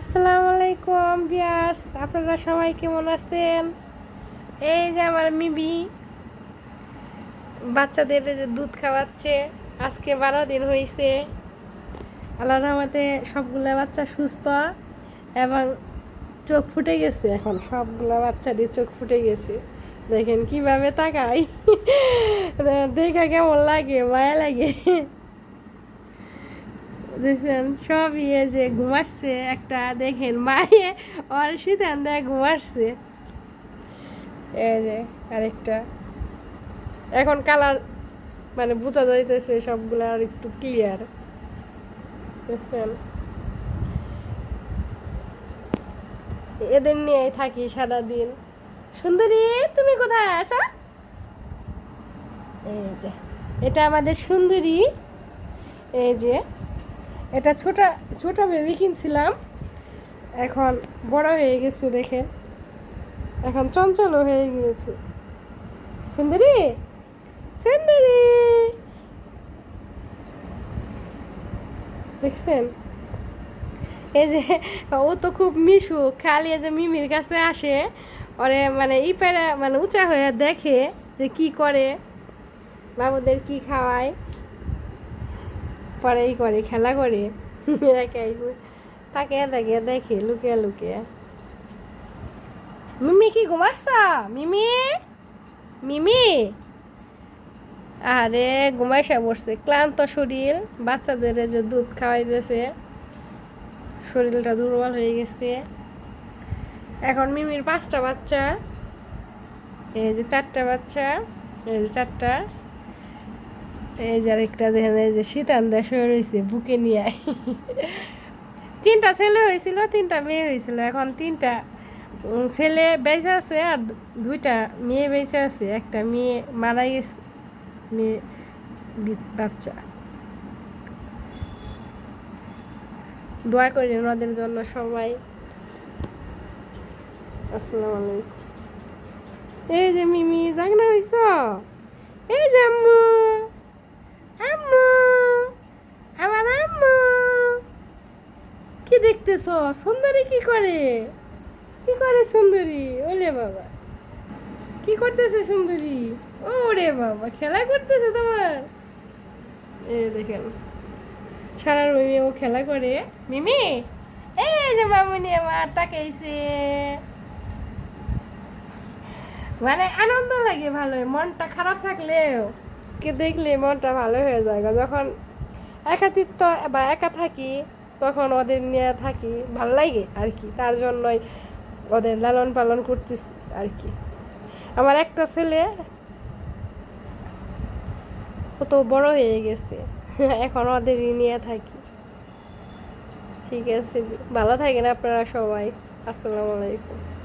আসসালামু আলাইকুম বিয়ার্স আপনারা সবাই কেমন আছেন? এই যে আমার মিবি বাচ্চাদের দুধ খাওয়াচ্ছে, আজকে বারো দিন হয়েছে আল্লাহ রহমতে সবগুলো বাচ্চা সুস্থ এবং চোখ ফুটে গেছে এখন। সবগুলো বাচ্চাদের চোখ ফুটে গেছে। দেখেন কীভাবে তাকাই। দেখা কেমন লাগে মায়া লাগে। দেখছেন সব ইয়ে যে ঘুমাচ্ছে, একটা দেখেন মায়ে ওর শীতান দেয় ঘুমাচ্ছে। এই যে আরেকটা। এখন কালার মানে বোঝা যাইতেছে সবগুলো আর একটু ক্লিয়ার বুঝছেন এদের নিয়েই থাকি সারাদিন। সুন্দরী, তুমি কোথায় আসো এই যে, এটা আমাদের সুন্দরী। এই যে এটা ছোট ছোট বেবি কিনছিলাম। এখন বড় হয়ে গেছে দেখে। এখন চঞ্চলও হয়ে গিয়েছে। সুন্দরী? সুন্দরী! দেখছেন? এই যে, ও তো খুব মিশু, খালি যে মিমির কাছে আসে। ওরে মানে ই মানে উঁচা হয়ে দেখে যে কি করে, বাবুদের কি খাওয়ায়। পরেই করে, খেলা করে। তাকে দেখে দেখে, লুকিয়ে লুকিয়ে। মিমি কি ঘুমাচ্ছ মিমি? মিমি? আরে, ঘুমাইসা বসছে ক্লান্ত শরীর। বাচ্চাদের যে দুধ খাওয়াইতেছে। শরীরটা দুর্বল হয়ে গেছে। এখন মিমির পাঁচটা বাচ্চা। এই যে চারটা বাচ্চা। এই যে চারটা। এই যে আরেকটা দেখেন, এই যে শীতান দেশ হয়ে রয়েছে বুকে নিয়ে। তিনটা ছেলে হয়েছিল, তিনটা মেয়ে হয়েছিল, এখন তিনটা ছেলে বেঁচে আছে আর দুইটা মেয়ে বেঁচে আছে। একটা মেয়ে মারা গেছে, মেয়ে বাচ্চা। দোয়া করি ওনাদের জন্য সবাই। আসসালামু আলাইকুম। এই যে মিমি, জাগনা হইছ? এই যে আম্মু আমার আম্মু কি দেখতেছ? সুন্দরী কি করে? কি করে সুন্দরী? ওলে বাবা। কি করতেছে সুন্দরী? ওরে বাবা, খেলা করতেছে তোমার? এই দেখেন, সারা রুমে ও খেলা করে। মিমি, এই যে মামুনি আমার তাকাইছে। মানে আনন্দ লাগে ভালো মনটা খারাপ থাকলেও। কে দেখলে মনটা ভালো হয়ে যায় যখন একাতিত্ব বা একা থাকি তখন ওদের নিয়ে থাকি, ভালো লাগে আর কি, তার জন্যই ওদের লালন পালন করতেছি আর কি। আমার একটা ছেলে, ও তো বড় হয়ে গেছে, এখন ওদের নিয়ে থাকি। ঠিক আছে, ভালো থাকেন আপনারা সবাই, আসসালামু আলাইকুম।